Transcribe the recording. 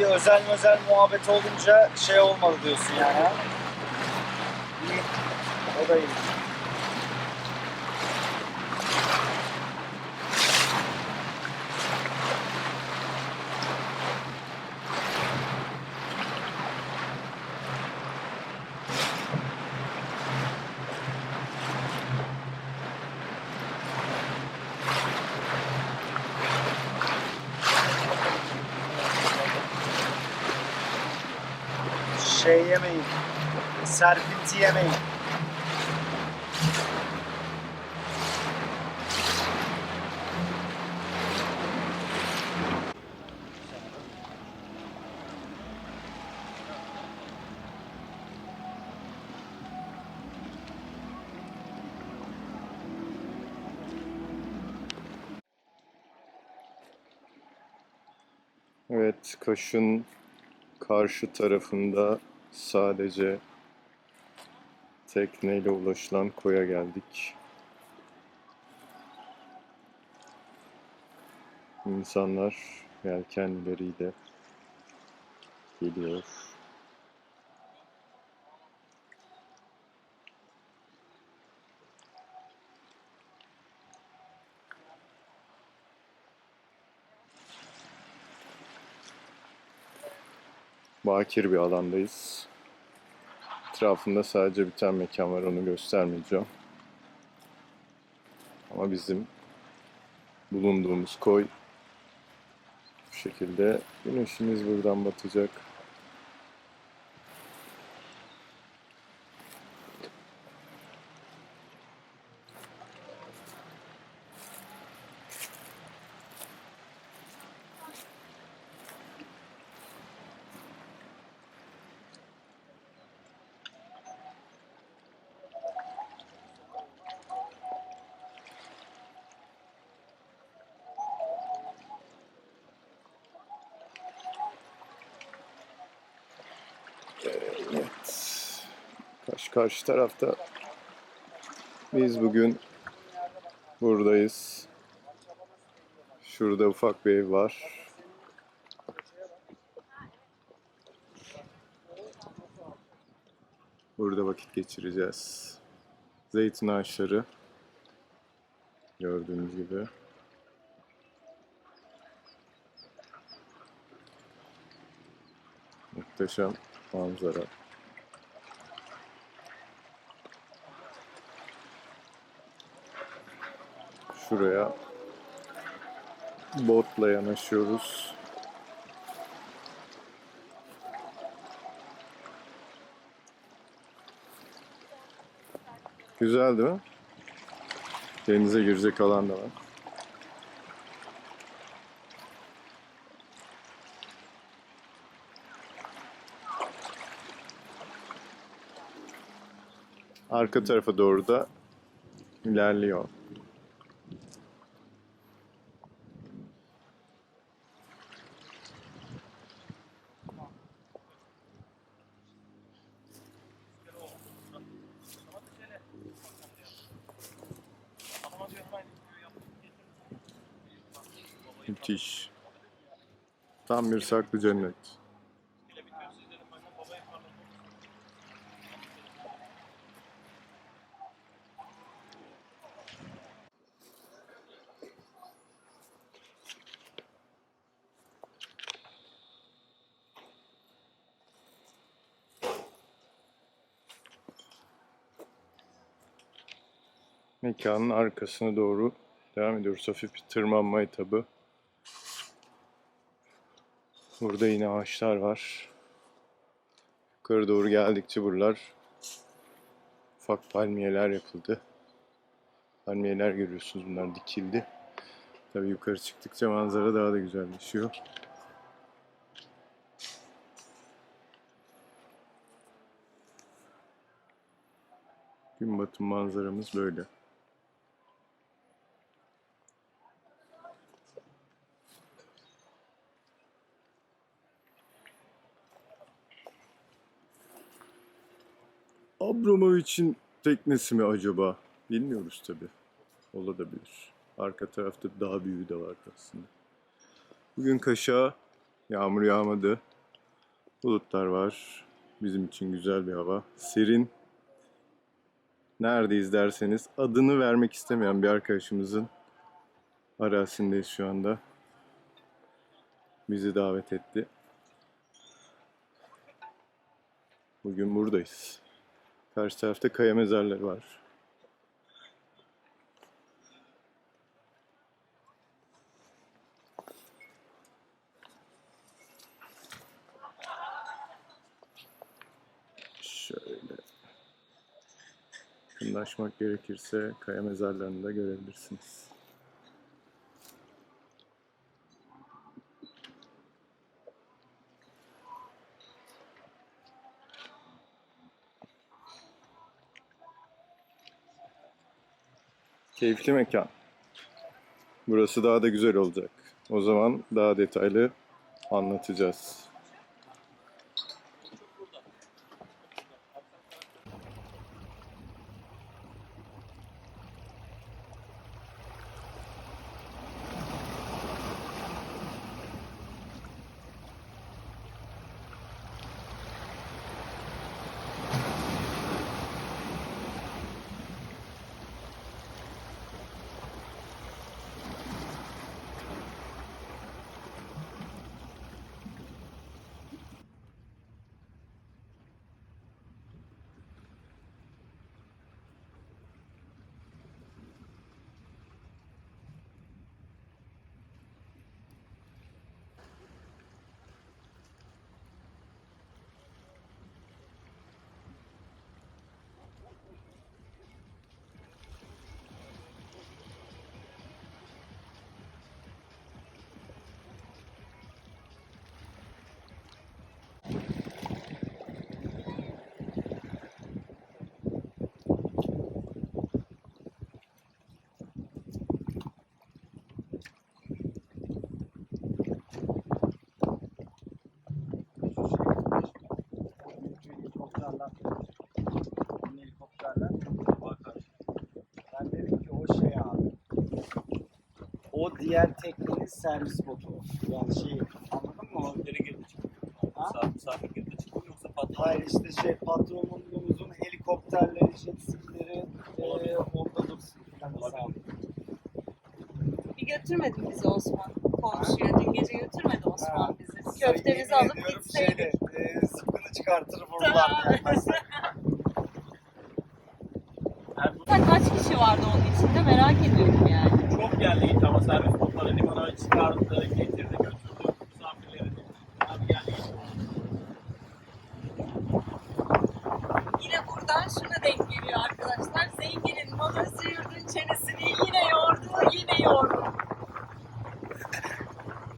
bir özel özel muhabbet olunca şey olmadı diyorsun yani. İyi. O da iyi. Şey yemeyin. Serpinti yemeyin. Evet, Kaş'ın karşı tarafında sadece tekneyle ulaşılan koya geldik. İnsanlar yelkenleriyle geliyor. Bakir bir alandayız. Etrafında sadece bir tane mekan var onu göstermeyeceğim. Ama bizim bulunduğumuz koy bu şekilde güneşimiz buradan batacak. Evet. Karşı karşı tarafta biz bugün buradayız. Şurada ufak bir ev var. Burada vakit geçireceğiz. Zeytin ağaçları. Gördüğünüz gibi. Muhteşem manzara. Şuraya botla yanaşıyoruz. Güzel değil mi? Denize girecek alan da var. Arka tarafa doğru da ilerliyor. Müthiş. Tam bir saklı cennet. Mekanın arkasına doğru devam ediyoruz. Hafif bir tırmanma etabı. Burada yine ağaçlar var. Yukarı doğru geldikçe buralar ufak palmiyeler yapıldı. Palmiyeler görüyorsunuz bunlar dikildi. Tabii yukarı çıktıkça manzara daha da güzelleşiyor. Gün batım manzaramız böyle. Abramovich'in teknesi mi acaba? Bilmiyoruz tabi. Olabilir. Arka tarafta daha büyüğü de var aslında. Bugün Kaş'a yağmur yağmadı. Bulutlar var. Bizim için güzel bir hava. Serin. Neredeyiz derseniz adını vermek istemeyen bir arkadaşımızın arasindeyiz şu anda. Bizi davet etti. Bugün buradayız. Karşı tarafta kaya mezarları var. Şöyle yakınlaşmak gerekirse kaya mezarlarını da görebilirsiniz. Keyifli mekan. Burası daha da güzel olacak. O zaman daha detaylı anlatacağız. O diğer teknenin servis botu. Yani şey anladın mı? Geri girdi çıkıyor. Ha? Misafir, misafir girdi çıkıyor yoksa patron. Hayır işte şey patronumuzun helikopterleri, jet skileri e, onda dursun. mesela. Bir götürmedin bizi Osman. Komşuya dün gece götürmedi Ha. Osman bizi. Yemin Köftemizi alıp ediyorum gitseydik. Şeyde, e, zıpkını çıkartır vururlar gelmezse. Sen kaç kişi vardı onun içinde merak ediyorum yani. Çok yerliydi ama servis botları limana çıkardı, getirdi